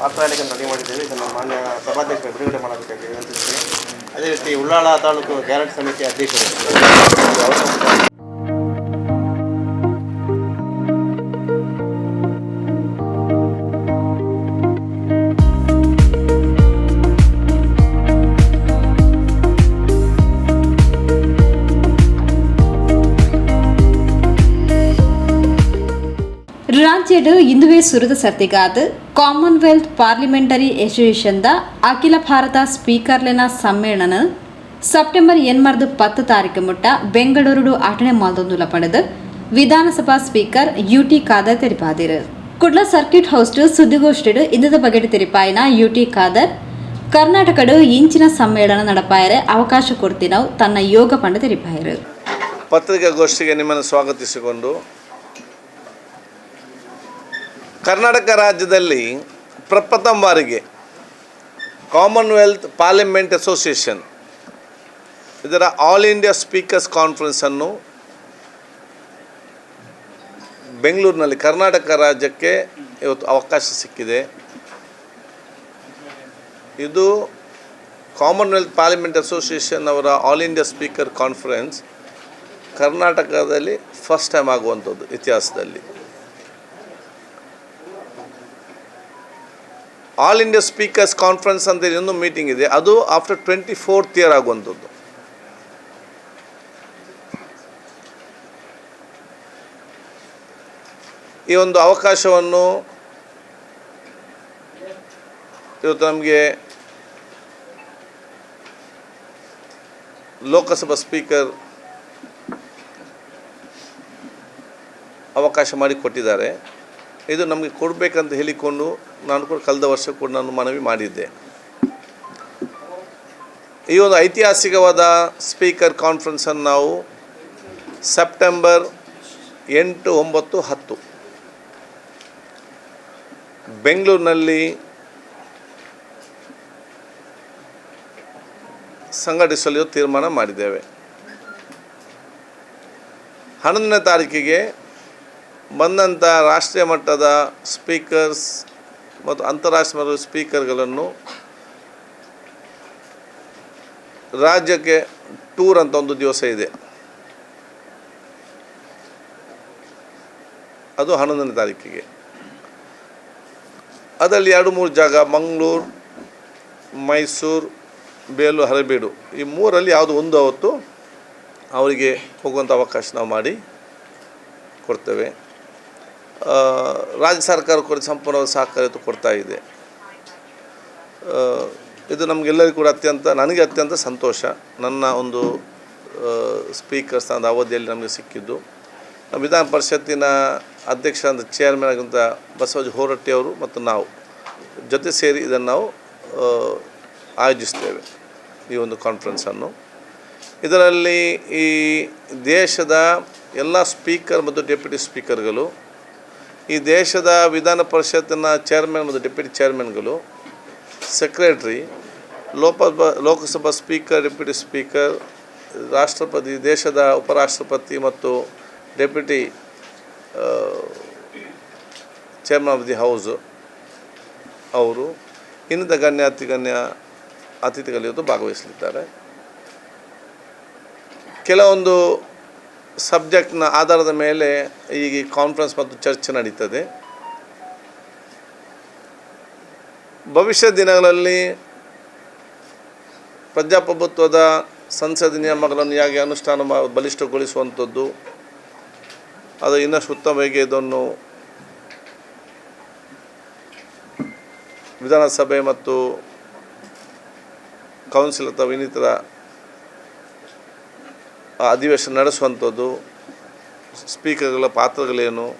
ವಾರ್ತಾಲೇಖನ ready ಮಾಡಿದ್ದೇವೆ. ಇದನ್ನು ಮಾನ್ಯ ಸಭಾಧ್ಯಕ್ಷರು ಬಿಡುಗಡೆ ಮಾಡಬೇಕಾಗಿ ವಿನಂತಿಸ್ತೇನೆ ಅದೇ ರೀತಿ ಉಳ್ಳಾಳ ತಾಲೂಕು ಗ್ಯಾರಂಟಿ ಸಮಿತಿ ಅಧ್ಯಕ್ಷರು. ರಾಜ್ಯದ ಇಂದುವೆ ಸುರದ ಸರ್ತಿಗಾದ ಕಾಮನ್ವೆಲ್ತ್ ಪಾರ್ಲಿಮೆಂಟರಿ ಅಸೋಸಿಯೇಷನ್ದ ಅಖಿಲ ಭಾರತ ಸ್ಪೀಕರ್ಲೆನ ಸಮ್ಮೇಳನ ಸೆಪ್ಟೆಂಬರ್ ಎನ್ಮರ್ದು ಪತ್ತು ತಾರೀಕು ಮುಟ್ಟ ಬೆಂಗಳೂರು ಅಟಣೆ ಮಾಲ್ದೊಂದುಲ ಪಡೆದು ವಿಧಾನಸಭಾ ಸ್ಪೀಕರ್ ಯುಟಿ ಖಾದರ್ ತೆರಿಪಾದಿರು. ಕುಡ್ಲ ಸರ್ಕ್ಯೂಟ್ ಹೌಸ್ಟ್ ಸುದ್ದಿಗೋಷ್ಠಿಡು ಇಂದದ ಬಗೆಟ್ ತೆರಿಪಾಯಿನ ಯುಟಿ ಖಾದರ್, ಕರ್ನಾಟಕಡು ಇಂಚಿನ ಸಮ್ಮೇಳನ ನಡಪಾಯರೆ ಅವಕಾಶ ಕೊಡ್ತಿನವು ತನ್ನ ಯೋಗ ಪಂಡ ತೆರಿಪಾಯರು. ಪತ್ರಿಕಾಗೋಷ್ಠಿಗೆ ನಿಮ್ಮನ್ನು ಸ್ವಾಗತಿಸಿಕೊಂಡು ಕರ್ನಾಟಕ ರಾಜ್ಯದಲ್ಲಿ ಪ್ರಪ್ರಥಮ ಬಾರಿಗೆ ಕಾಮನ್ವೆಲ್ತ್ ಪಾರ್ಲಿಮೆಂಟ್ ಅಸೋಸಿಯೇಷನ್ ಇದರ ಆಲ್ ಇಂಡಿಯಾ ಸ್ಪೀಕರ್ಸ್ ಕಾನ್ಫರೆನ್ಸನ್ನು ಬೆಂಗಳೂರಿನಲ್ಲಿ ಕರ್ನಾಟಕ ರಾಜ್ಯಕ್ಕೆ ಇವತ್ತು ಅವಕಾಶ ಸಿಕ್ಕಿದೆ. ಇದು ಕಾಮನ್ವೆಲ್ತ್ ಪಾರ್ಲಿಮೆಂಟ್ ಅಸೋಸಿಯೇಷನ್ ಅವರ ಆಲ್ ಇಂಡಿಯಾ ಸ್ಪೀಕರ್ ಕಾನ್ಫರೆನ್ಸ್ ಕರ್ನಾಟಕದಲ್ಲಿ ಫಸ್ಟ್ ಟೈಮ್ ಆಗುವಂಥದ್ದು ಇತಿಹಾಸದಲ್ಲಿ. ಆಲ್ ಇಂಡಿಯಾ ಸ್ಪೀಕರ್ಸ್ ಕಾನ್ಫರೆನ್ಸ್ ಅಂತ ಇನ್ನೊಂದು ಮೀಟಿಂಗ್ ಇದೆ. ಅದು ಆಫ್ಟರ್ ಟ್ವೆಂಟಿ ಫೋರ್ತ್ ಇಯರ್ ಆಗುವಂಥದ್ದು. ಈ ಒಂದು ಅವಕಾಶವನ್ನು ಇವತ್ತು ನಮಗೆ ಲೋಕಸಭಾ ಸ್ಪೀಕರ್ ಅವಕಾಶ ಮಾಡಿ ಕೊಟ್ಟಿದ್ದಾರೆ ಇದು ನಮಗೆ ಕೊಡಬೇಕಂತ ಹೇಳಿಕೊಂಡು ನಾನು ಕೂಡ ಕಳೆದ ವರ್ಷ ಕೂಡ ನಾನು ಮನವಿ ಮಾಡಿದ್ದೆ. ಈ ಒಂದು ಐತಿಹಾಸಿಕವಾದ ಸ್ಪೀಕರ್ ಕಾನ್ಫರೆನ್ಸನ್ನು ನಾವು ಸೆಪ್ಟೆಂಬರ್ ಎಂಟು ಒಂಬತ್ತು ಹತ್ತು ಬೆಂಗಳೂರಿನಲ್ಲಿ ಸಂಘಟಿಸಲು ತೀರ್ಮಾನ ಮಾಡಿದ್ದೇವೆ. ಹನ್ನೊಂದನೇ ತಾರೀಕಿಗೆ ಬಂದಂಥ ರಾಷ್ಟ್ರೀಯ ಮಟ್ಟದ ಸ್ಪೀಕರ್ಸ್ ಮತ್ತು ಅಂತಾರಾಷ್ಟ್ರೀಯ ಮಟ್ಟದ ಸ್ಪೀಕರ್ಗಳನ್ನು ರಾಜ್ಯಕ್ಕೆ ಟೂರ್ ಅಂತ ಒಂದು ದಿವಸ ಇದೆ. ಅದು ಹನ್ನೊಂದನೇ ತಾರೀಕಿಗೆ. ಅದರಲ್ಲಿ ಎರಡು ಮೂರು ಜಾಗ ಮಂಗಳೂರು, ಮೈಸೂರು ಬೇಲು ಹರಬೀಡು. ಈ ಮೂರಲ್ಲಿ ಯಾವುದು ಒಂದು ಅವತ್ತು ಅವರಿಗೆ ಹೋಗುವಂಥ ಅವಕಾಶ ನಾವು ಮಾಡಿ ಕೊಡ್ತೇವೆ. ರಾಜ್ಯ ಸರ್ಕಾರ ಕೂಡ ಸಂಪೂರ್ಣ ಸಹಕಾರ ಕೊಡ್ತಾ ಇದೆ. ಇದು ನಮಗೆಲ್ಲರಿಗೂ ಕೂಡ ಅತ್ಯಂತ, ನನಗೆ ಅತ್ಯಂತ ಸಂತೋಷ. ನನ್ನ ಒಂದು ಸ್ಪೀಕರ್ ಸ್ಥಾನದ ಅವಧಿಯಲ್ಲಿ ನಮಗೆ ಸಿಕ್ಕಿದ್ದು. ವಿಧಾನ ಪರಿಷತ್ತಿನ ಅಧ್ಯಕ್ಷ ಅಂತ ಚೇರ್ಮನ್ ಆಗಿರುವಂಥ ಬಸವರಾಜ ಹೋರಟ್ಟಿಯವರು ಮತ್ತು ನಾವು. ಜೊತೆ ಸೇರಿ ಇದನ್ನು ನಾವು ಆಯೋಜಿಸ್ತೇವೆ ಈ ಒಂದು ಕಾನ್ಫರೆನ್ಸನ್ನು ಇದರಲ್ಲಿ ಈ ದೇಶದ ಎಲ್ಲ ಸ್ಪೀಕರ್ ಮತ್ತು ಡೆಪ್ಯೂಟಿ ಸ್ಪೀಕರ್ಗಳು ಈ ದೇಶದ ವಿಧಾನ ಪರಿಷತ್ತಿನ ಚೇರ್ಮನ್ ಮತ್ತು deputy ಚೇರ್ಮನ್ಗಳು secretary Lok Sabha Lok Sabha speaker deputy speaker ರಾಷ್ಟ್ರಪತಿ, ದೇಶದ ಉಪರಾಷ್ಟ್ರಪತಿ ಮತ್ತು deputy chairman of the house ಅವರು ಇನ್ನಿತ ಗಣ್ಯ ಗಣ್ಯ ಅತಿಥಿಗಳು ಭಾಗವಹಿಸಲಿದ್ದಾರೆ. ಕೆಲವೊಂದು ಸಬ್ಜೆಕ್ಟ್ನ ಆಧಾರದ ಮೇಲೆ ಈಗ ಕಾನ್ಫರೆನ್ಸ್ ಮತ್ತು ಚರ್ಚೆ ನಡೀತದೆ. ಭವಿಷ್ಯ ದಿನಗಳಲ್ಲಿ ಪ್ರಜಾಪ್ರಭುತ್ವದ ಸಂಸದ ನಿಯಮಗಳನ್ನು ಹೇಗೆ ಅನುಷ್ಠಾನ ಬಲಿಷ್ಠಗೊಳಿಸುವಂಥದ್ದು, ಅದು ಇನ್ನಷ್ಟು ಉತ್ತಮವಾಗಿ ಇದನ್ನು ವಿಧಾನಸಭೆ ಮತ್ತು ಕೌನ್ಸಿಲ್ ಅಥವಾ ಇನ್ನಿತರ ಅಧಿವೇಶನ ನಡೆಸುವಂಥದ್ದು, ಸ್ಪೀಕರ್ಗಳ ಪಾತ್ರಗಳೇನು?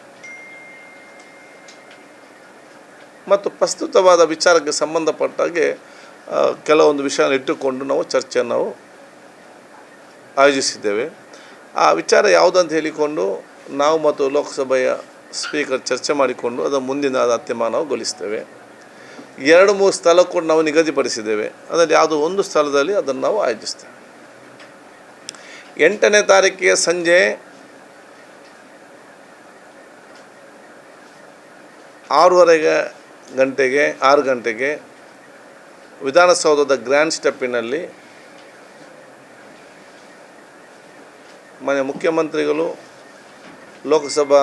ಮತ್ತು ಪ್ರಸ್ತುತವಾದ ವಿಚಾರಕ್ಕೆ ಸಂಬಂಧಪಟ್ಟಾಗೆ ಕೆಲವೊಂದು ವಿಷಯನ ಇಟ್ಟುಕೊಂಡು ನಾವು ಚರ್ಚೆಯನ್ನು ನಾವು ಆಯೋಜಿಸಿದ್ದೇವೆ. ಆ ವಿಚಾರ ಯಾವುದಂತ ಹೇಳಿಕೊಂಡು ನಾವು ಮತ್ತು ಲೋಕಸಭೆಯ ಸ್ಪೀಕರ್ ಚರ್ಚೆ ಮಾಡಿಕೊಂಡು ಅದರ ಮುಂದಿನ ಅಂತಿಮ ನಾವು ಗೊಳಿಸ್ತೇವೆ. ಎರಡು, ಮೂರು ಸ್ಥಳ ಕೂಡ ನಾವು ನಿಗದಿಪಡಿಸಿದ್ದೇವೆ. ಅದರಲ್ಲಿ ಯಾವುದೋ ಒಂದು ಸ್ಥಳದಲ್ಲಿ ಅದನ್ನು ನಾವು ಆಯೋಜಿಸ್ತೇವೆ. ಎಂಟನೇ ತಾರೀಕಿಗೆ ಸಂಜೆ ಆರೂವರೆಗೆ ಗಂಟೆಗೆ, ಆರು ಗಂಟೆಗೆ ವಿಧಾನಸೌಧದ ಗ್ರ್ಯಾಂಡ್ ಸ್ಟೆಪ್ಪಿನಲ್ಲಿ ಮನೆ ಮುಖ್ಯಮಂತ್ರಿಗಳು, ಲೋಕಸಭಾ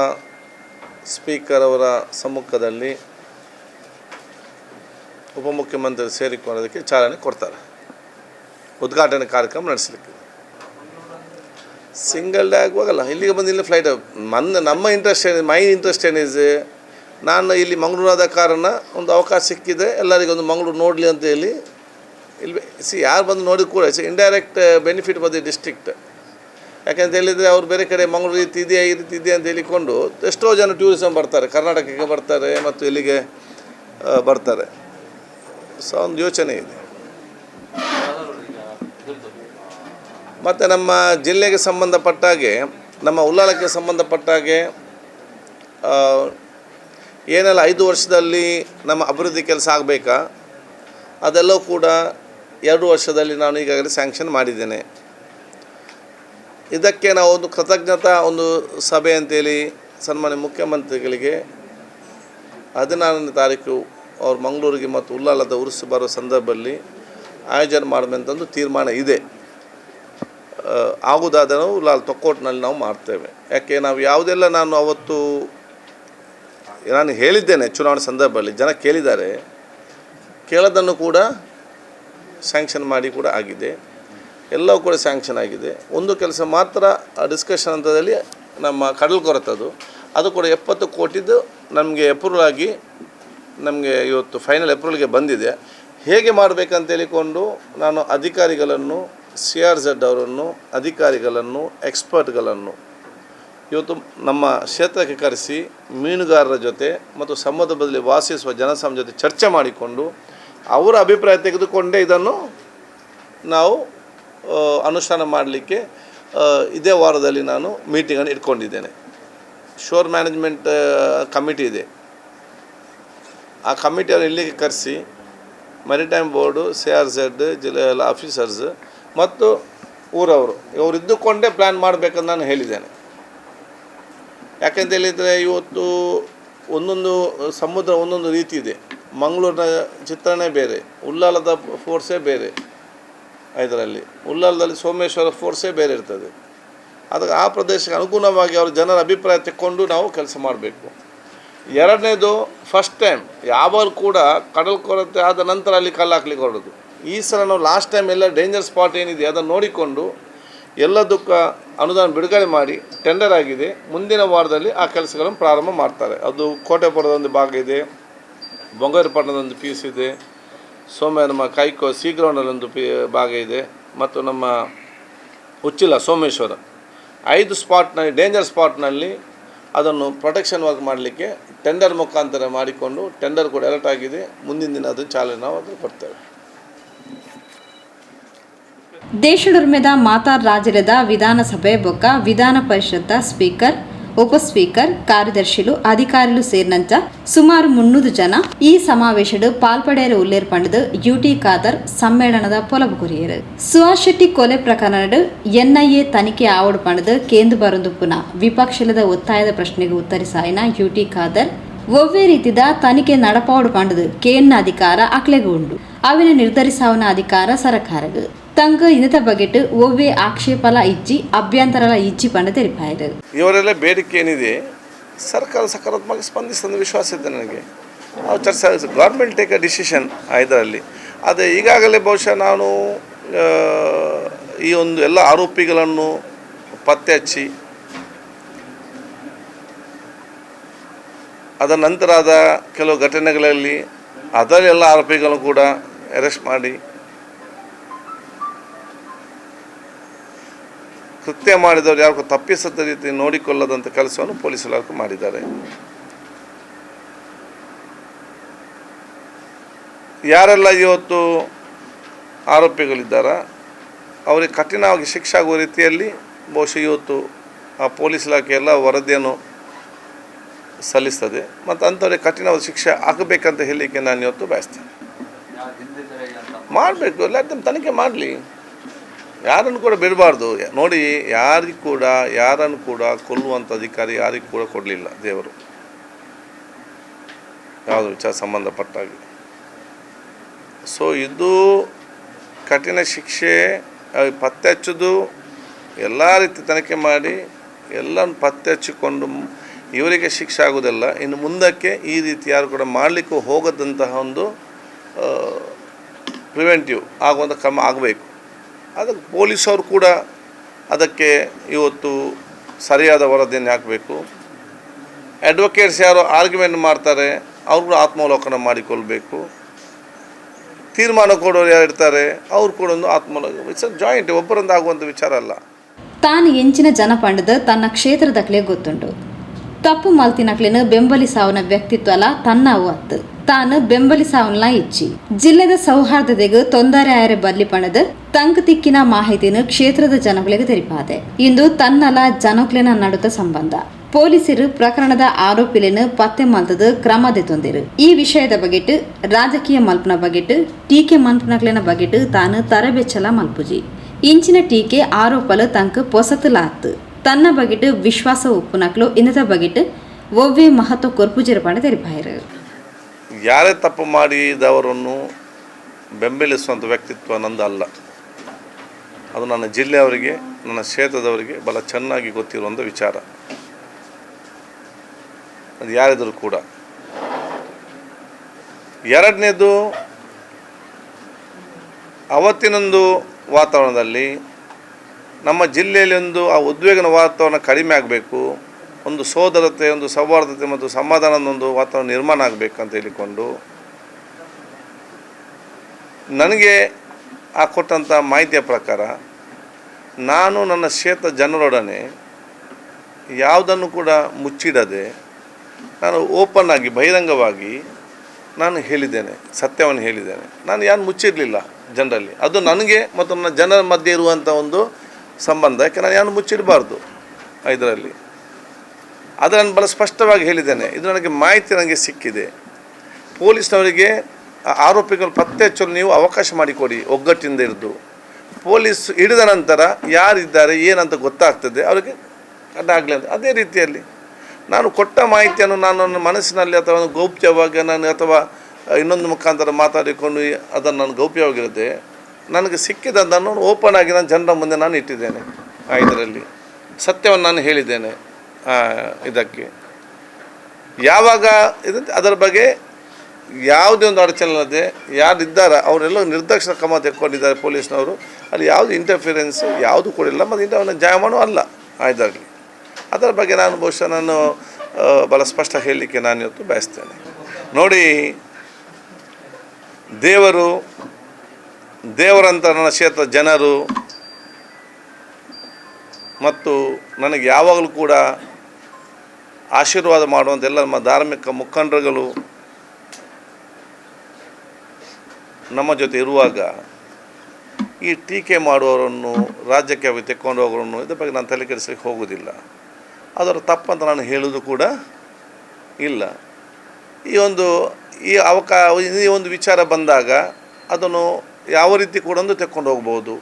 ಸ್ಪೀಕರ್ ಅವರ ಸಮ್ಮುಖದಲ್ಲಿ ಉಪಮುಖ್ಯಮಂತ್ರಿ ಸೇರಿಕೊಳ್ಳೋದಕ್ಕೆ ಚಾಲನೆ ಕೊಡ್ತಾರೆ. ಉದ್ಘಾಟನೆ ಕಾರ್ಯಕ್ರಮ ನಡೆಸಲಿಕ್ಕೆ. ಸಿಂಗಲ್ ಡೇ ಆಗುವಾಗಲ್ಲ ಇಲ್ಲಿಗೆ ಬಂದು ಇಲ್ಲಿ ಫ್ಲೈಟ್ ನನ್ನ ನಮ್ಮ ಇಂಟ್ರೆಸ್ಟ್ ಏನಿದೆ ಮೈ ಇಂಟ್ರೆಸ್ಟ್ ಏನಿದೆ ನಾನು ಇಲ್ಲಿ ಮಂಗಳೂರಾದ ಕಾರಣ ಒಂದು ಅವಕಾಶ ಸಿಕ್ಕಿದೆ. ಎಲ್ಲರಿಗೂ ಒಂದು ಮಂಗಳೂರು ನೋಡಲಿ ಅಂತ ಹೇಳಿ. ಇಲ್ಲಿ ಸಿ ಯಾರು ಬಂದು ನೋಡಿ ಕೂಡ ಸಿ ಇಂಡೈರೆಕ್ಟ್ ಬೆನಿಫಿಟ್ ಬಂದು ಡಿಸ್ಟ್ರಿಕ್ಟ್ ಯಾಕೆಂತ ಹೇಳಿದರೆ ಅವ್ರು ಬೇರೆ ಕಡೆ ಮಂಗಳೂರು ರೀತಿ ಇದೆಯಾ ಈ ರೀತಿ ಇದೆಯಾ ಅಂತ ಹೇಳಿಕೊಂಡು ಎಷ್ಟೋ ಜನ ಟೂರಿಸಮ್ ಬರ್ತಾರೆ. ಕರ್ನಾಟಕಕ್ಕೆ ಬರ್ತಾರೆ ಮತ್ತು ಇಲ್ಲಿಗೆ ಆ, ಬರ್ತಾರೆ. ಸೊ ಒಂದು ಯೋಚನೆ ಇದೆ. ಮತ್ತು ನಮ್ಮ ಜಿಲ್ಲೆಗೆ ಸಂಬಂಧಪಟ್ಟ ಹಾಗೆ ನಮ್ಮ ಉಲ್ಲಾಳಕ್ಕೆ ಸಂಬಂಧಪಟ್ಟ ಹಾಗೆ ಆ, ಏನೆಲ್ಲ ಐದು ವರ್ಷದಲ್ಲಿ ನಮ್ಮ ಅಭಿವೃದ್ಧಿ ಕೆಲಸ ಆಗಬೇಕಾ? ಅದೆಲ್ಲವೂ ಕೂಡ ಎರಡು ವರ್ಷದಲ್ಲಿ ನಾನು ಈಗಾಗಲೇ ಸ್ಯಾಂಕ್ಷನ್ ಮಾಡಿದ್ದೇನೆ. ಇದಕ್ಕೆ ನಾವು ಒಂದು ಕೃತಜ್ಞತಾ ಒಂದು ಸಭೆ ಅಂತೇಳಿ ಸನ್ಮಾನ್ಯ ಮುಖ್ಯಮಂತ್ರಿಗಳಿಗೆ ಹದಿನಾರನೇ ತಾರೀಕು ಅವ್ರು ಮಂಗಳೂರಿಗೆ ಮತ್ತು ಉಲ್ಲಾಲದ ಉರುಸು ಬರೋ ಸಂದರ್ಭದಲ್ಲಿ ಆಯೋಜನೆ ಮಾಡಬೇಕಂತಂದು ತೀರ್ಮಾನ ಇದೆ. ಆ, ಆಗುವುದಾದ ನಾವು ಲಾಲ್ ತೊಕ್ಕೋಟ್ನಲ್ಲಿ ನಾವು ಮಾಡ್ತೇವೆ. ಯಾಕೆ ನಾವು ಯಾವುದೆಲ್ಲ ನಾನು ಅವತ್ತು ನಾನು ಹೇಳಿದ್ದೇನೆ ಚುನಾವಣೆ ಸಂದರ್ಭದಲ್ಲಿ ಜನ ಕೇಳಿದ್ದಾರೆ. ಕೇಳೋದನ್ನು ಕೂಡ ಸ್ಯಾಂಕ್ಷನ್ ಮಾಡಿ ಕೂಡ ಆಗಿದೆ. ಎಲ್ಲವೂ ಕೂಡ ಸ್ಯಾಂಕ್ಷನ್ ಆಗಿದೆ. ಒಂದು ಕೆಲಸ ಮಾತ್ರ ಡಿಸ್ಕಷನ್ ಹಂತದಲ್ಲಿ ನಮ್ಮ ಕಡಲ್ ಕೊರತದು ಅದು ಕೂಡ ಎಪ್ಪತ್ತು ಕೋಟಿದು ನಮಗೆ ಅಪ್ರೂವಲ್ ಆಗಿ ನಮಗೆ ಇವತ್ತು ಫೈನಲ್ ಅಪ್ರೂವಲ್ಗೆ ಬಂದಿದೆ. ಹೇಗೆ ಮಾಡಬೇಕಂತ ಹೇಳಿಕೊಂಡು ನಾನು ಅಧಿಕಾರಿಗಳನ್ನು ಸಿ ಆರ್ ಝೆಡ್ ಅವರನ್ನು, ಅಧಿಕಾರಿಗಳನ್ನು, ಎಕ್ಸ್ಪರ್ಟ್ಗಳನ್ನು ಇವತ್ತು ನಮ್ಮ ಕ್ಷೇತ್ರಕ್ಕೆ ಕರೆಸಿ ಮೀನುಗಾರರ ಜೊತೆ ಮತ್ತು ಸಮುದ್ರದಲ್ಲಿ ವಾಸಿಸುವ ಜನಸಾಮಾನ್ಯ ಜೊತೆ ಚರ್ಚೆ ಮಾಡಿಕೊಂಡು ಅವರ ಅಭಿಪ್ರಾಯ ತೆಗೆದುಕೊಂಡೇ ಇದನ್ನು ನಾವು ಅನುಷ್ಠಾನ ಮಾಡಲಿಕ್ಕೆ ಇದೇ ವಾರದಲ್ಲಿ ನಾನು ಮೀಟಿಂಗನ್ನು ಇಟ್ಕೊಂಡಿದ್ದೇನೆ. ಶೋರ್ ಮ್ಯಾನೇಜ್ಮೆಂಟ್ ಕಮಿಟಿ ಇದೆ. ಆ ಕಮಿಟಿಯನ್ನು ಇಲ್ಲಿಗೆ ಕರೆಸಿ, maritime board, C R Z, ಜಿಲ್ಲೆ ಆಫೀಸರ್ಸ್ ಮತ್ತು ಊರವರು. ಇವರು ಇದ್ದುಕೊಂಡೇ ಪ್ಲ್ಯಾನ್ ಮಾಡಬೇಕಂತ ನಾನು ಹೇಳಿದ್ದೇನೆ. ಯಾಕೆಂತ ಹೇಳಿದರೆ ಇವತ್ತು ಒಂದೊಂದು ಸಮುದ್ರ ಒಂದೊಂದು ರೀತಿ ಇದೆ. ಮಂಗಳೂರಿನ ಚಿತ್ರಣೆ ಬೇರೆ ಉಲ್ಲಾಲದ ಫೋರ್ಸೇ ಬೇರೆ ಇದರಲ್ಲಿ. ಉಲ್ಲಾಲದಲ್ಲಿ ಸೋಮೇಶ್ವರ ಫೋರ್ಸೇ ಬೇರೆ ಇರ್ತದೆ. ಅದಕ್ಕೆ ಆ ಪ್ರದೇಶಕ್ಕೆ ಅನುಗುಣವಾಗಿ ಅವರು ಜನರ ಅಭಿಪ್ರಾಯ ತೆಕ್ಕೊಂಡು ನಾವು ಕೆಲಸ ಮಾಡಬೇಕು. ಎರಡನೇದು ಫಸ್ಟ್ ಟೈಮ್ ಯಾವಾಗ ಕೂಡ ಕಡಲ್ ಆದ ನಂತರ ಅಲ್ಲಿ ಕಲ್ಲು ಹಾಕ್ಲಿಕ್ಕೆ ಹೊರಡೋದು. ಈ ಸಲ ನಾವು ಲಾಸ್ಟ್ ಟೈಮ್ ಎಲ್ಲ ಡೇಂಜರ್ ಸ್ಪಾಟ್ ಏನಿದೆ ಅದನ್ನು ನೋಡಿಕೊಂಡು ಎಲ್ಲದಕ್ಕೆ ಅನುದಾನ ಬಿಡುಗಡೆ ಮಾಡಿ ಟೆಂಡರ್ ಆಗಿದೆ. ಮುಂದಿನ ವಾರದಲ್ಲಿ ಆ ಕೆಲಸಗಳನ್ನು ಪ್ರಾರಂಭ ಮಾಡ್ತಾರೆ. ಅದು ಕೋಟೆಪುರದ ಒಂದು ಭಾಗ ಇದೆ ಬೊಂಗೇರುಪಟ್ಟಣದ ಒಂದು ಪೀಸ್ ಇದೆ ಸೋಮ್ಯ ನಮ್ಮ ಕೈಕೋ ಸಿ ಗ್ರೌಂಡಲ್ಲಿ ಒಂದು ಪಿ, ಭಾಗ ಇದೆ, ಮತ್ತು ನಮ್ಮ ಉಚ್ಚಿಲ ಸೋಮೇಶ್ವರ. ಐದು ಸ್ಪಾಟ್ನಲ್ಲಿ ಡೇಂಜರ್ ಸ್ಪಾಟ್ನಲ್ಲಿ ಅದನ್ನು ಪ್ರೊಟೆಕ್ಷನ್ ವರ್ಕ್ ಮಾಡಲಿಕ್ಕೆ ಟೆಂಡರ್ ಮುಖಾಂತರ ಮಾಡಿಕೊಂಡು ಟೆಂಡರ್ ಕೂಡ ಅಲರ್ಟ್ ಆಗಿದೆ. ಮುಂದಿನ ದಿನ ಅದನ್ನು ಚಾಲನೆ ನಾವು ಅದನ್ನು ಕೊಡ್ತೇವೆ. ದೇಶದುರ್ಮೆದ ಮಾತಾರ್ ರಾಜ್ಯದ ವಿಧಾನಸಭೆ ಬೊಕ್ಕ ವಿಧಾನ ಪರಿಷತ್ ಸ್ಪೀಕರ್, ಉಪ ಸ್ಪೀಕರ್, ಕಾರ್ಯದರ್ಶಿಲು, ಅಧಿಕಾರಿಲು ಸೇರಿನಂಚ ಸುಮಾರು ಮುನ್ನೂರು ಜನ ಈ ಸಮಾವೇಶಡು ಪಾಲ್ಪಡೆಯರು ಉಲ್ಲೇರ್ಪಂಡದು ಯುಟಿ ಖಾದರ್ ಸಮ್ಮೇಳನದ ಪೊಲಬು ಕೊರಿಯರು ಸುಹಾಸ್ ಶೆಟ್ಟಿ ಕೊಲೆ ಪ್ರಕರಣಡು ಎನ್ಐಎ ತನಿಖೆ ಆವಡು ಪಂಡದು ಕೇಂದ್ರ ಬರೊಂದು ಪುನಃ ವಿಪಕ್ಷಲದ ಒತ್ತಾಯದ ಪ್ರಶ್ನೆಗೆ ಉತ್ತರಿಸಾಯಿನ ಯುಟಿ ಖಾದರ್, ಒವ್ವೇ ರೀತಿದ ತನಿಖೆ ನಡಪಾವಡು ಪಂಡದು ಕೇಂದ್ರ ಅಧಿಕಾರ ಅಕ್ಲೆಗೂ ಉಂಡು ಅವಿನ ನಿರ್ಧರಿಸಾವನ ಅಧಿಕಾರ ಸರಕಾರಗ. ತಂಗ ಇನ್ನತ ಬಗೆಟ್ ಒವ್ವೇ ಆಕ್ಷೇಪಲ ಇಜ್ಜಿ ಅಭ್ಯಂತರಲ ಇಜ್ಜಿ ಪಂಡ ತೆರಿಪಾಯಿತು ಇವರೆಲ್ಲ ಬೇಡಿಕೆ ಏನಿದೆ? ಸರ್ಕಾರ ಸಕಾರಾತ್ಮಕ ಸ್ಪಂದಿಸ್ತಂದು ವಿಶ್ವಾಸ ಇದೆ ನನಗೆ. ನಾವು ಚರ್ಚೆ ಗೌರ್ಮೆಂಟ್ ಟೇಕ್ ಅ ಡಿಸಿಷನ್ ಇದರಲ್ಲಿ. ಅದೇ ಈಗಾಗಲೇ ಬಹುಶಃ ನಾನು ಈ ಒಂದು ಎಲ್ಲ ಆರೋಪಿಗಳನ್ನು ಪತ್ತೆ ಹಚ್ಚಿ ಅದರ ಆದ ಕೆಲವು ಘಟನೆಗಳಲ್ಲಿ ಅದರೆಲ್ಲ ಆರೋಪಿಗಳನ್ನು ಕೂಡ ಅರೆಸ್ಟ್ ಮಾಡಿ ಕೃತ್ಯ ಮಾಡಿದವರು ಯಾರಿಗೂ ತಪ್ಪಿಸದ ರೀತಿ ನೋಡಿಕೊಳ್ಳದಂಥ ಕೆಲಸವನ್ನು ಪೊಲೀಸ್ ಇಲಾಖೆ ಮಾಡಿದ್ದಾರೆ. ಯಾರೆಲ್ಲ ಇವತ್ತು ಆರೋಪಿಗಳಿದ್ದಾರ? ಅವರಿಗೆ ಕಠಿಣವಾಗಿ ಶಿಕ್ಷೆ ಆಗುವ ರೀತಿಯಲ್ಲಿ ಬಹುಶಃ ಇವತ್ತು ಆ ಪೊಲೀಸ್ ಇಲಾಖೆಯೆಲ್ಲ ಎಲ್ಲ ವರದಿಯನ್ನು ಸಲ್ಲಿಸ್ತದೆ. ಮತ್ತು ಅಂಥವ್ರಿಗೆ ಕಠಿಣವಾದ ಶಿಕ್ಷೆ ಆಗಬೇಕಂತ ಹೇಳಲಿಕ್ಕೆ ನಾನು ಇವತ್ತು ಬಯಸ್ತೇನೆ. ಮಾಡಬೇಕು ಎಲ್ಲ ತನಿಖೆ ಮಾಡಲಿ. ಯಾರನ್ನು ಕೂಡ ಬಿಡಬಾರ್ದು. ನೋಡಿ, ಯಾರಿಗೂ ಕೂಡ, ಯಾರನ್ನು ಕೂಡ ಕೊಲ್ಲುವಂಥ ಅಧಿಕಾರಿ ಯಾರಿಗೂ ಕೂಡ ಕೊಡಲಿಲ್ಲ ದೇವರು. ಯಾವುದು ವಿಚಾರ ಸಂಬಂಧಪಟ್ಟಾಗಿ. ಸೊ ಇದು ಕಠಿಣ ಶಿಕ್ಷೆ ಪತ್ತೆ ಹಚ್ಚೋದು, ಎಲ್ಲ ರೀತಿ ತನಿಖೆ ಮಾಡಿ ಎಲ್ಲನೂ ಪತ್ತೆ ಹಚ್ಚಿಕೊಂಡು ಇವರಿಗೆ ಶಿಕ್ಷೆ ಆಗೋದಿಲ್ಲ ಇನ್ನು ಮುಂದಕ್ಕೆ ಈ ರೀತಿ ಯಾರು ಕೂಡ ಮಾಡಲಿಕ್ಕೂ ಹೋಗದಂತಹ ಒಂದು ಪ್ರಿವೆಂಟಿವ್ ಆಗುವಂಥ ಕ್ರಮ ಆಗಬೇಕು. ಅದಕ್ಕೆ ಪೊಲೀಸವರು ಕೂಡ ಅದಕ್ಕೆ ಇವತ್ತು ಸರಿಯಾದ ವರದಿಯನ್ನು ಹಾಕಬೇಕು. ಅಡ್ವೊಕೇಟ್ಸ್ ಯಾರು ಆರ್ಗ್ಯುಮೆಂಟ್ ಮಾಡ್ತಾರೆ, ಅವ್ರು ಆತ್ಮಾವಲೋಕನ ಮಾಡಿಕೊಳ್ಬೇಕು. ತೀರ್ಮಾನ ಕೊಡೋರು ಯಾರು ಇರ್ತಾರೆ, ಅವ್ರು ಕೂಡ ಒಂದು ಆತ್ಮಾವಲೋಕನ ಇಟ್ಸ್ ಜಾಯಿಂಟ್ ಒಬ್ಬರಿಂದ ಆಗುವಂಥ ವಿಚಾರ ಅಲ್ಲ. ತಾನು ಎಂಚಿನ ಜನಪಂಡದ, ತನ್ನ ಕ್ಷೇತ್ರದಕ್ಲೆ ಗೊತ್ತುಂಟು. ತಪ್ಪು ಮಲ್ತಿನಕ್ಲಿನ ಬೆಂಬಲಿಸಾವನ ಅಲ್ಲ, ತನ್ನ ಅತ್ತು ತಾನು ಬೆಂಬಲಿಸಾವನ್ನ ಇಚ್ಚಿ. ಜಿಲ್ಲೆದ ಸೌಹಾರ್ದತೆಗೆ ತೊಂದರೆ ಆಯರೆ ಬರ್ಲಿ ಪಣದ ತಂಕ್ ತಿಕ್ಕಿನ ಮಾಹಿತಿನ ಕ್ಷೇತ್ರದ ಜನಗಳಿಗೆ ತೆರಿಪಾದೆ. ಇಂದು ತನ್ನಲ ಜನಕ್ಲಿನ ನಡುತ್ತ ಸಂಬಂಧ. ಪೊಲೀಸರು ಪ್ರಕರಣದ ಆರೋಪಿಲೆನ ಪತ್ತೆ ಮಲ್ತದ ಕ್ರಮದೆ ತೊಂದಿರು ಈ ವಿಷಯದ ಬಗೆಟ್ ರಾಜಕೀಯ ಮಲ್ಪನ ಬಗೆಟ್ ಟೀಕೆ ಮಲ್ಪನಕ್ಲೆನ ಬಗೆಟ್ ತಾನು ತರಬೆಚ್ಚಲ ಮಲ್ಪುಜಿ. ಇಂಚಿನ ಟೀಕೆ ಆರೋಪಲು ತಂಕ ಪೊಸತುಲಾತ್ ತನ್ನ ಬಗೆಟ್ ವಿಶ್ವಾಸ ಉಪ್ಪುನಕ್ಲು ಇನ್ನದ ಬಗೆಟ್ ಒವ್ವೇ ಮಹತ್ವ ಕೊರ್ಪುಜಿರಪಣ ತೆರಿಪಾಯರು. ಯಾರೇ ತಪ್ಪು ಮಾಡಿದವರನ್ನು ಬೆಂಬಲಿಸುವಂಥ ವ್ಯಕ್ತಿತ್ವ ನಂದು ಅಲ್ಲ. ಅದು ನನ್ನ ಜಿಲ್ಲೆಯವರಿಗೆ, ನನ್ನ ಕ್ಷೇತ್ರದವರಿಗೆ ಬಹಳ ಚೆನ್ನಾಗಿ ಗೊತ್ತಿರುವಂಥ ವಿಚಾರ. ಅದು ಯಾರಿದ್ರು ಕೂಡ. ಎರಡನೇದು, ಅವತ್ತಿನೊಂದು ವಾತಾವರಣದಲ್ಲಿ ನಮ್ಮ ಜಿಲ್ಲೆಯಲ್ಲಿ ಒಂದು ಆ ಉದ್ವೇಗನ ವಾತಾವರಣ ಕಡಿಮೆ ಆಗಬೇಕು. ಒಂದು ಸೋದರತೆ, ಒಂದು ಸೌಹಾರ್ದತೆ ಮತ್ತು ಸಮಾಧಾನದೊಂದು ವಾತಾವರಣ ನಿರ್ಮಾಣ ಆಗಬೇಕಂತ ಹೇಳಿಕೊಂಡು ನನಗೆ ಆ ಕೊಟ್ಟಂಥ ಮಾಹಿತಿಯ ಪ್ರಕಾರ ನಾನು ನನ್ನ ಕ್ಷೇತ್ರ ಜನರೊಡನೆ ಯಾವುದನ್ನು ಕೂಡ ಮುಚ್ಚಿಡದೆ ನಾನು ಓಪನ್ ಆಗಿ, ಬಹಿರಂಗವಾಗಿ ನಾನು ಹೇಳಿದ್ದೇನೆ, ಸತ್ಯವನ್ನು ಹೇಳಿದ್ದೇನೆ. ನಾನು ಯಾರು ಮುಚ್ಚಿರಲಿಲ್ಲ ಜನರಲ್ಲಿ. ಅದು ನನಗೆ ಮತ್ತು ನನ್ನ ಜನರ ಮಧ್ಯೆ ಇರುವಂಥ ಒಂದು ಸಂಬಂಧ. ಯಾಕೆ ನಾನು ಯಾರು ಮುಚ್ಚಿಡಬಾರ್ದು ಇದರಲ್ಲಿ? ಅದು ನಾನು ಬಹಳ ಸ್ಪಷ್ಟವಾಗಿ ಹೇಳಿದ್ದೇನೆ. ಇದು ನನಗೆ ಮಾಹಿತಿ ನನಗೆ ಸಿಕ್ಕಿದೆ. ಪೊಲೀಸ್ನವರಿಗೆ ಆರೋಪಿಗಳು ಪತ್ತೆ ಹಚ್ಚಲು ನೀವು ಅವಕಾಶ ಮಾಡಿಕೊಡಿ ಒಗ್ಗಟ್ಟಿಂದ ಇರಿದು ಪೊಲೀಸ್ ಹಿಡಿದ ನಂತರ ಯಾರಿದ್ದಾರೆ, ಏನಂತ ಗೊತ್ತಾಗ್ತದೆ, ಅವರಿಗೆ ಅಡ್ಡಾಗಲಿ ಅಂತ. ಅದೇ ರೀತಿಯಲ್ಲಿ ನಾನು ಕೊಟ್ಟ ಮಾಹಿತಿಯನ್ನು ನಾನು ನನ್ನ ಮನಸ್ಸಿನಲ್ಲಿ ಅಥವಾ ಗೌಪ್ಯವಾಗಿ ನಾನು ಅಥವಾ ಇನ್ನೊಂದು ಮುಖಾಂತರ ಮಾತಾಡಿಕೊಂಡು ಅದನ್ನು ನಾನು ಗೌಪ್ಯವಾಗಿರುತ್ತೆ ನನಗೆ ಸಿಕ್ಕಿದ್ದನ್ನು ಓಪನ್ ಆಗಿ ನಾನು ಜನರ ಮುಂದೆ ನಾನು ಇಟ್ಟಿದ್ದೇನೆ ಇದರಲ್ಲಿ. ಸತ್ಯವನ್ನು ನಾನು ಹೇಳಿದ್ದೇನೆ. ಇದಕ್ಕೆ. ಯಾವಾಗ ಇದಂತೆ ಅದರ ಬಗ್ಗೆ ಯಾವುದೇ ಒಂದು ಅಡಚಣೆ ಇಲ್ಲದೆ ಯಾರಿದ್ದಾರೆ ಅವರೆಲ್ಲ ನಿರ್ದಾಕ್ಷಿಣ ಕ್ರಮ ತೆಕ್ಕೊಂಡಿದ್ದಾರೆ ಪೊಲೀಸ್ನವರು. ಅಲ್ಲಿ ಯಾವುದು ಇಂಟರ್ಫಿರೆನ್ಸ್ ಯಾವುದು ಕೂಡ ಇಲ್ಲ. ಮತ್ತು ಇಂಥ ಜಾಯಮಾನೂ ಅಲ್ಲ. ಆಯ್ದಾಗಲಿ. ಅದರ ಬಗ್ಗೆ ನಾನು ಬಹುಶಃ ನಾನು ಭಾಳ ಸ್ಪಷ್ಟ ಹೇಳಲಿಕ್ಕೆ ನಾನು ಇವತ್ತು ಬಯಸ್ತೇನೆ. ನೋಡಿ, ದೇವರು, ದೇವರಂತ ನನ್ನ ಕ್ಷೇತ್ರ ಜನರು ಮತ್ತು ನನಗೆ ಯಾವಾಗಲೂ ಕೂಡ ಆಶೀರ್ವಾದ ಮಾಡುವಂಥ ಎಲ್ಲ ನಮ್ಮ ಧಾರ್ಮಿಕ ಮುಖಂಡರುಗಳು ನಮ್ಮ ಜೊತೆ ಇರುವಾಗ ಈ ಟೀಕೆ ಮಾಡುವವರನ್ನು, ರಾಜ್ಯಕ್ಕೆ ಹೋಗಿ ತೆಕ್ಕೊಂಡು ಹೋಗೋರನ್ನು ಇದ್ರ ಬಗ್ಗೆ ನಾನು ತಲೆ ಕೆಡಿಸಲಿಕ್ಕೆ ಹೋಗೋದಿಲ್ಲ ಅದರ ತಪ್ಪಂತ ನಾನು ಹೇಳೋದು ಕೂಡ ಇಲ್ಲ. ಈ ಒಂದು, ಈ ಅವಕಾ, ಈ ಒಂದು ವಿಚಾರ ಬಂದಾಗ ಅದನ್ನು ಯಾವ ರೀತಿ ಕೂಡ ಒಂದು ತೆಕ್ಕೊಂಡು ಹೋಗ್ಬೋದು.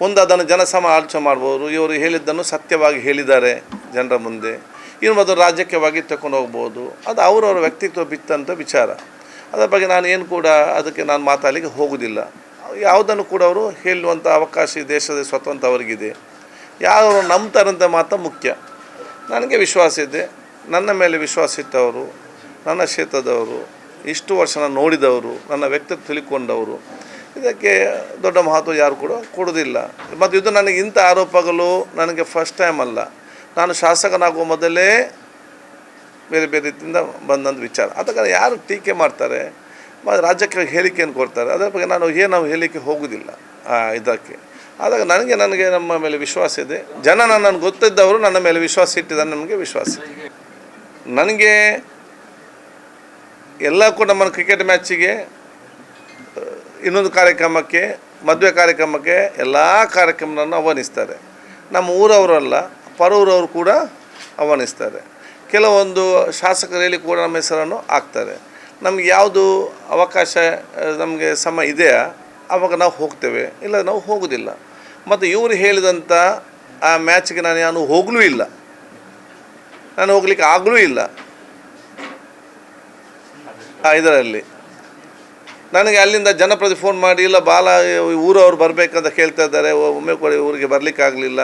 ಒಂದು ಅದನ್ನು ಜನಸಮ ಆಲೋಚನೆ ಮಾಡ್ಬೋದು. ಇವರು ಹೇಳಿದ್ದನ್ನು ಸತ್ಯವಾಗಿ ಹೇಳಿದ್ದಾರೆ ಜನರ ಮುಂದೆ. ಇನ್ನು ಮೊದಲು ರಾಜಕೀಯವಾಗಿ ತಗೊಂಡು ಹೋಗ್ಬೋದು. ಅದು ಅವರವರ ವ್ಯಕ್ತಿತ್ವ ಬಿತ್ತಂಥ ವಿಚಾರ. ಅದರ ಬಗ್ಗೆ ನಾನು ಏನು ಕೂಡ ಅದಕ್ಕೆ ನಾನು ಮಾತಾಡಲಿಕ್ಕೆ ಹೋಗೋದಿಲ್ಲ. ಯಾವುದನ್ನು ಕೂಡ ಅವರು ಹೇಳುವಂಥ ಅವಕಾಶ ದೇಶದ ಸ್ವತಂತ್ರ ಅವರಿಗಿದೆ. ಯಾರು ನಂಬ್ತಾರಂತ ಮಾತ್ರ ಮುಖ್ಯ. ನನಗೆ ವಿಶ್ವಾಸ ಇದೆ. ನನ್ನ ಮೇಲೆ ವಿಶ್ವಾಸ ಇಟ್ಟವರು, ನನ್ನ ಕ್ಷೇತ್ರದವರು, ಇಷ್ಟು ವರ್ಷ ನಾನು ನೋಡಿದವರು, ನನ್ನ ವ್ಯಕ್ತಿತ್ವ ತಿಳ್ಕೊಂಡವರು. ಇದಕ್ಕೆ ದೊಡ್ಡ ಮಹತ್ವ ಯಾರು ಕೂಡ ಕೊಡೋದಿಲ್ಲ ಮತ್ತು ಇದು ನನಗೆ ಇಂಥ ಆರೋಪಗಳು ನನಗೆ ಫಸ್ಟ್ ಟೈಮ್ ಅಲ್ಲ. ನಾನು ಶಾಸಕನಾಗುವ ಮೊದಲೇ ಬೇರೆ ಬೇರೆ ರೀತಿಯಿಂದ ಬಂದಂಥ ವಿಚಾರ. ಅದಕ್ಕೆ ಯಾರು ಟೀಕೆ ಮಾಡ್ತಾರೆ? ರಾಜ್ಯಕ್ಕೆ ಹೇಳಿಕೆಯನ್ನು ಕೊಡ್ತಾರೆ. ಅದರ ಬಗ್ಗೆ ನಾನು ಏನು ನಾವು ಹೇಳಿಕೆ ಹೋಗೋದಿಲ್ಲ ಇದಕ್ಕೆ. ಆದಾಗ ನನಗೆ ನನಗೆ ನಮ್ಮ ಮೇಲೆ ವಿಶ್ವಾಸ ಇದೆ. ಜನ ನನ್ನನ್ನು ಗೊತ್ತಿದ್ದವರು ನನ್ನ ಮೇಲೆ ವಿಶ್ವಾಸ ಇಟ್ಟಿದ್ದಾರೆ ನನಗೆ ವಿಶ್ವಾಸ ಇದೆ. ನನಗೆ ಎಲ್ಲ ಕೂಡ ನಮ್ಮ ಕ್ರಿಕೆಟ್ ಮ್ಯಾಚಿಗೆ, ಇನ್ನೊಂದು ಕಾರ್ಯಕ್ರಮಕ್ಕೆ, ಮದುವೆ ಕಾರ್ಯಕ್ರಮಕ್ಕೆ ಎಲ್ಲ ಕಾರ್ಯಕ್ರಮವನ್ನು ಆಹ್ವಾನಿಸ್ತಾರೆ. ನಮ್ಮ ಊರವರಲ್ಲ ಪರೂರವರು ಕೂಡ ಆಹ್ವಾನಿಸ್ತಾರೆ. ಕೆಲವೊಂದು ಶಾಸಕರಲ್ಲಿ ಕೂಡ ನಮ್ಮ ಹೆಸರನ್ನು ಹಾಕ್ತಾರೆ. ನಮ್ಗೆ ಯಾವುದು ಅವಕಾಶ ನಮಗೆ ಸಮಯ ಇದೆಯಾ? ಆವಾಗ ನಾವು ಹೋಗ್ತೇವೆ. ಇಲ್ಲ, ನಾವು ಹೋಗೋದಿಲ್ಲ. ಮತ್ತು ಇವರು ಹೇಳಿದಂಥ ಆ ಮ್ಯಾಚ್ಗೆ ನಾನು ನಾನು ಹೋಗಲೂ ಇಲ್ಲ. ನಾನು ಹೋಗ್ಲಿಕ್ಕೆ ಆಗಲೂ ಇಲ್ಲ. ಇದರಲ್ಲಿ. ನನಗೆ ಅಲ್ಲಿಂದ ಜನಪ್ರತಿ ಫೋನ್ ಮಾಡಿ, ಇಲ್ಲ, ಬಾಲ ಊರವ್ರು ಬರಬೇಕಂತ ಕೇಳ್ತಾ ಇದ್ದಾರೆ. ಒಮ್ಮೆ ಕೂಡ ಊರಿಗೆ ಬರಲಿಕ್ಕಾಗಲಿಲ್ಲ.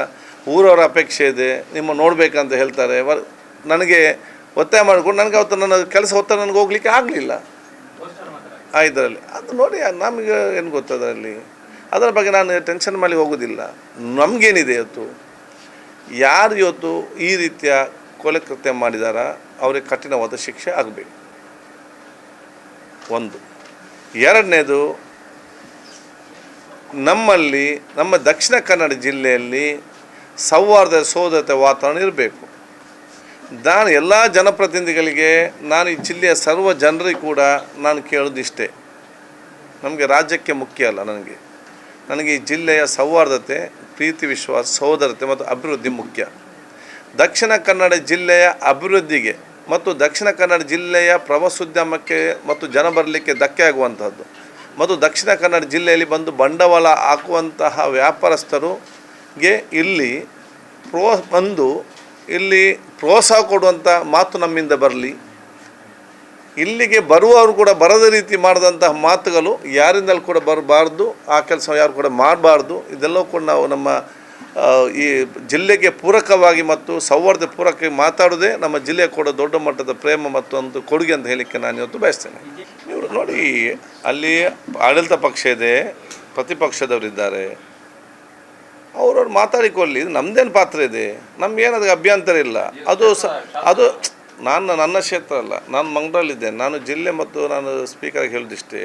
ಊರವ್ರ ಅಪೇಕ್ಷೆ ಇದೆ, ನಿಮ್ಮ ನೋಡಬೇಕಂತ ಹೇಳ್ತಾರೆ. ವರ್, ನನಗೆ ಒತ್ತಾಯ ಮಾಡಿಕೊಂಡು ನನಗೆ ಅವತ್ತು ನನ್ನ ಕೆಲಸ ಹೊತ್ತ ನನಗೆ ಹೋಗ್ಲಿಕ್ಕೆ ಆಗಲಿಲ್ಲ. ಆ ಇದರಲ್ಲಿ. ಅದು ನೋಡಿ, ನಮಗೆ ಏನು ಗೊತ್ತದರಲ್ಲಿ ಅದರ ಬಗ್ಗೆ ನಾನು ಟೆನ್ಷನ್ ಮಾಡಿ ಹೋಗೋದಿಲ್ಲ. ನಮಗೇನಿದೆ ಇವತ್ತು? ಯಾರು ಇವತ್ತು ಈ ರೀತಿಯ ಕೊಲೆ ಕೃತ್ಯ ಮಾಡಿದಾರ? ಅವರಿಗೆ ಕಠಿಣವಾದ ಶಿಕ್ಷೆ ಆಗಬೇಕು. ಒಂದು. ಎರಡನೇದು, ನಮ್ಮಲ್ಲಿ, ನಮ್ಮ ದಕ್ಷಿಣ ಕನ್ನಡ ಜಿಲ್ಲೆಯಲ್ಲಿ ಸೌಹಾರ್ದ ಸೋದರತೆ ವಾತಾವರಣ ಇರಬೇಕು. ನಾನು ಎಲ್ಲ ಜನಪ್ರತಿನಿಧಿಗಳಿಗೆ, ನಾನು ಈ ಜಿಲ್ಲೆಯ ಸರ್ವ ಜನರಿಗೆ ಕೂಡ ನಾನು ಕೇಳೋದಿಷ್ಟೇ ನಮಗೆ ರಾಜ್ಯಕ್ಕೆ ಮುಖ್ಯ ಅಲ್ಲ ನನಗೆ. ನನಗೆ ಈ ಜಿಲ್ಲೆಯ ಸೌಹಾರ್ದತೆ, ಪ್ರೀತಿ, ವಿಶ್ವಾಸ, ಸಹೋದರತೆ ಮತ್ತು ಅಭಿವೃದ್ಧಿ ಮುಖ್ಯ. ದಕ್ಷಿಣ ಕನ್ನಡ ಜಿಲ್ಲೆಯ ಅಭಿವೃದ್ಧಿಗೆ ಮತ್ತು ದಕ್ಷಿಣ ಕನ್ನಡ ಜಿಲ್ಲೆಯ ಪ್ರವಾಸೋದ್ಯಮಕ್ಕೆ ಮತ್ತು ಜನ ಬರಲಿಕ್ಕೆ ಧಕ್ಕೆ ಆಗುವಂಥದ್ದು ಮತ್ತು ದಕ್ಷಿಣ ಕನ್ನಡ ಜಿಲ್ಲೆಯಲ್ಲಿ ಬಂದು ಬಂಡವಾಳ ಹಾಕುವಂತಹ ವ್ಯಾಪಾರಸ್ಥರುಗೆ ಇಲ್ಲಿ ಪ್ರೋ ಬಂದು ಇಲ್ಲಿ ಪ್ರೋತ್ಸಾಹ ಕೊಡುವಂಥ ಮಾತು ನಮ್ಮಿಂದ ಬರಲಿ. ಇಲ್ಲಿಗೆ ಬರುವವರು ಕೂಡ ಬರದ ರೀತಿ ಮಾಡಿದಂತಹ ಮಾತುಗಳು ಯಾರಿಂದಲೂ ಕೂಡ ಬರಬಾರ್ದು, ಆ ಕೆಲಸ ಯಾರು ಕೂಡ ಮಾಡಬಾರ್ದು. ಇದೆಲ್ಲ ಕೂಡ ನಾವು ನಮ್ಮ ಈ ಜಿಲ್ಲೆಗೆ ಪೂರಕವಾಗಿ ಮತ್ತು ಸೌಹಾರ್ದ ಪೂರಕವಾಗಿ ಮಾತಾಡೋದೇ ನಮ್ಮ ಜಿಲ್ಲೆಗೆ ಕೂಡ ದೊಡ್ಡ ಮಟ್ಟದ ಪ್ರೇಮ ಮತ್ತು ಒಂದು ಕೊಡುಗೆ ಅಂತ ಹೇಳಲಿಕ್ಕೆ ನಾನು ಇವತ್ತು ಬಯಸ್ತೇನೆ. ನೀವು ನೋಡಿ, ಅಲ್ಲಿ ಆಡಳಿತ ಪಕ್ಷ ಇದೆ, ಪ್ರತಿಪಕ್ಷದವರಿದ್ದಾರೆ. ಅವ್ರವ್ರು ಮಾತಾಡಿಕೊಳ್ಳಿ ನಮ್ದೇನು ಪಾತ್ರ ಇದೆ? ನಮ್ಗೇನದು ಅಭ್ಯಂತರ ಇಲ್ಲ? ಅದು ಸ, ಅದು ನಾನು ನನ್ನ ಕ್ಷೇತ್ರ ಅಲ್ಲ, ನಾನು ಮಂಗಳೂರಲ್ಲಿದ್ದೇನೆ ನಾನು ಜಿಲ್ಲೆ ಮತ್ತು ನಾನು ಸ್ಪೀಕರ್ಗೆ ಹೇಳಿದಿಷ್ಟೇ.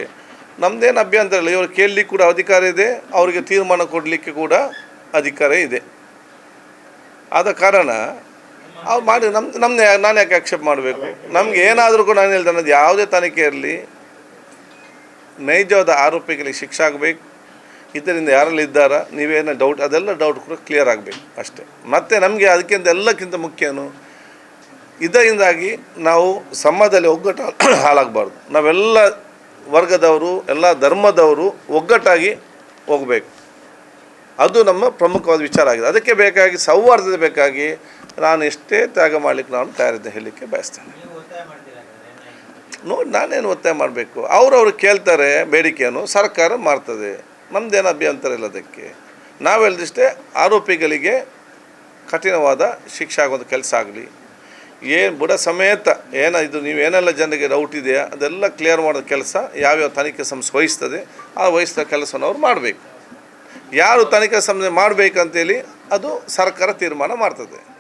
ನಮ್ಮದೇನು ಅಭ್ಯಂತರ ಇಲ್ಲ. ಇವರು ಕೇಳಲಿಕ್ಕೆ ಕೂಡ ಅಧಿಕಾರ ಇದೆ, ಅವರಿಗೆ ತೀರ್ಮಾನ ಕೊಡಲಿಕ್ಕೆ ಕೂಡ ಅಧಿಕಾರ ಇದೆ. ಆದ ಕಾರಣ ಅವ್ರು ಮಾಡಿ ನಮ್ಮ ನಮ್ಮ ನಾನು ಯಾಕೆ ಆಕ್ಷೇಪ ಮಾಡಬೇಕು? ನಮ್ಗೆ ಏನಾದರೂ ಕೂಡ ನಾನು ಹೇಳ್ತೇನೆ ಅದು ಯಾವುದೇ ತನಿಖೆ ಇರಲಿ. ನೈಜವಾದ ಆರೋಪಿಗಳಿಗೆ ಶಿಕ್ಷೆ ಆಗಬೇಕು. ಇದರಿಂದ ಯಾರೆಲ್ಲ ಇದ್ದಾರಾ ನೀವೇನೋ ಡೌಟ್ ಅದೆಲ್ಲ ಡೌಟ್ ಕೂಡ ಕ್ಲಿಯರ್ ಆಗಬೇಕು ಅಷ್ಟೇ. ಮತ್ತು ನಮಗೆ ಅದಕ್ಕಿಂತ ಎಲ್ಲಕ್ಕಿಂತ ಮುಖ್ಯನು ಇದರಿಂದಾಗಿ ನಾವು ಸಮಾಜದಲ್ಲಿ ಒಗ್ಗಟ್ಟು ಹಾಳಾಗಬಾರ್ದು. ನಾವೆಲ್ಲ ವರ್ಗದವರು ಎಲ್ಲ ಧರ್ಮದವರು ಒಗ್ಗಟ್ಟಾಗಿ ಹೋಗಬೇಕು. ಅದು ನಮ್ಮ ಪ್ರಮುಖವಾದ ವಿಚಾರ ಆಗಿದೆ. ಅದಕ್ಕೆ ಬೇಕಾಗಿ ಸೌಹಾರ್ದತೆ ಬೇಕಾಗಿ ನಾನು ಎಷ್ಟೇ ತ್ಯಾಗ ಮಾಡಲಿಕ್ಕೆ ನಾನು ತಯಾರಿದ್ದೆ ಹೇಳಲಿಕ್ಕೆ ಬಯಸ್ತೇನೆ. ನೋಡಿ ನಾನೇನು ಒತ್ತಾಯ ಮಾಡಬೇಕು? ಅವರವರು ಕೇಳ್ತಾರೆ ಬೇಡಿಕೆಯನ್ನು ಸರ್ಕಾರ ಮಾಡ್ತದೆ. ನಮ್ಮದೇನು ಅಭ್ಯಂತರ ಇಲ್ಲ ಅದಕ್ಕೆ. ನಾವು ಹೇಳಿದಷ್ಟೇ ಆರೋಪಿಗಳಿಗೆ ಕಠಿಣವಾದ ಶಿಕ್ಷೆ ಆಗೋದು ಕೆಲಸ ಆಗಲಿ. ಏನು ಬುಡ ಸಮೇತ ಏನ ಇದು ನೀವು ಏನೆಲ್ಲ ಜನರಿಗೆ ಡೌಟ್ ಇದೆಯಾ ಅದೆಲ್ಲ ಕ್ಲಿಯರ್ ಮಾಡೋ ಕೆಲಸ ಯಾವ್ಯಾವ ತನಿಖೆ ಸಂಸ್ಥೆ ವಹಿಸ್ತದೆ ಆ ವಹಿಸಿದ ಕೆಲಸವನ್ನು ಅವ್ರು ಮಾಡಬೇಕು. ಯಾರು ತನಿಖೆ ಸಂಸ್ಥೆ ಮಾಡಬೇಕಂತೇಳಿ ಅದು ಸರ್ಕಾರ ತೀರ್ಮಾನ ಮಾಡ್ತದೆ.